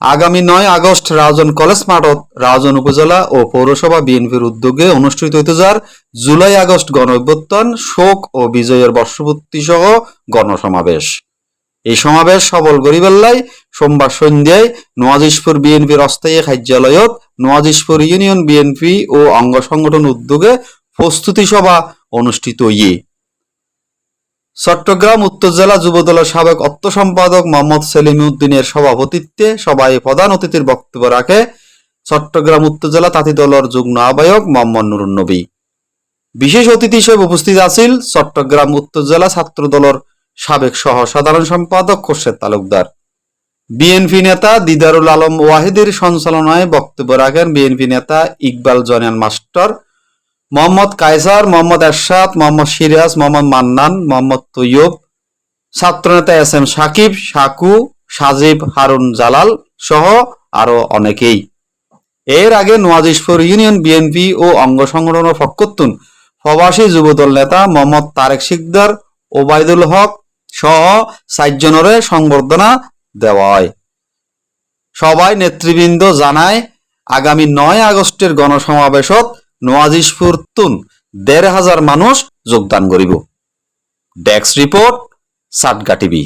আগামী নয় August Rajan college মাঠত রাউজান উপজেলা ও পৌরসভা বিএনপির উদ্যোগে অনুষ্ঠিত হইতে যার জুলাই আগস্ট গণ শোক ও বিজয়ের বর্ষপূর্তি সহ গণসমাবেশ। এই সমাবেশ সবল গরিবেল্লাই সোমবার সন্ধ্যায় নোয়াজিশপুর বিএনপির অস্থায়ী কার্যালয়ত নোয়াজিশপুর ইউনিয়ন বিএনপি ও অঙ্গ সংগঠন উদ্যোগে প্রস্তুতি সভা অনুষ্ঠিত ইয়ে চট্টগ্রাম উত্তর জেলা যুবদলের সাবেক অর্থ সম্পাদক মোহাম্মদ সেলিম উদ্দিনের সভাপতিত্বে সভায় প্রধান অতিথির বক্তব্য রাখে চট্টগ্রাম উত্তর জেলা তাঁতি দলের যুগ্ম আহ্বায়ক মোহাম্মদ নুরুন নবী। বিশেষ অতিথি হিসেবে উপস্থিত আছেন চট্টগ্রাম উত্তর জেলা ছাত্র দলের সাবেক সহ সাধারণ সম্পাদক খোরশেদ তালুকদার। বিএনপি নেতা দিদারুল আলম ওয়াহিদের সঞ্চালনায় বক্তব্য রাখেন বিএনপি নেতা ইকবাল জনিয়ান মাস্টার মোহাম্মদ কায়সার, মোহাম্মদ এরশাদ, মোহাম্মদ সিরাজ, মোহাম্মদ মান্নান, মোহাম্মদ তৈয়ব, ছাত্রনেতা এস এম সাকিব সাকু সাজিব হারুন জালাল সহ আরও অনেকেই। এর আগে নোয়াজিশপুর ইউনিয়ন বিএনপি ও অঙ্গ সংগঠনের পক্ষতুন প্রবাসী যুবদল নেতা মোহাম্মদ তারেক শিকদার, ওবায়দুল হক সহ চারজনরে সংবর্ধনা দেওয়া হয়। সবাই নেতৃবৃন্দ জানায়, আগামী নয় আগস্টের গণসমাবেশত নোয়াজিশপুর তুন দেড় হাজার মানুষ যোগদান করিব। ডেক্স রিপোর্ট সাতগা টিভি।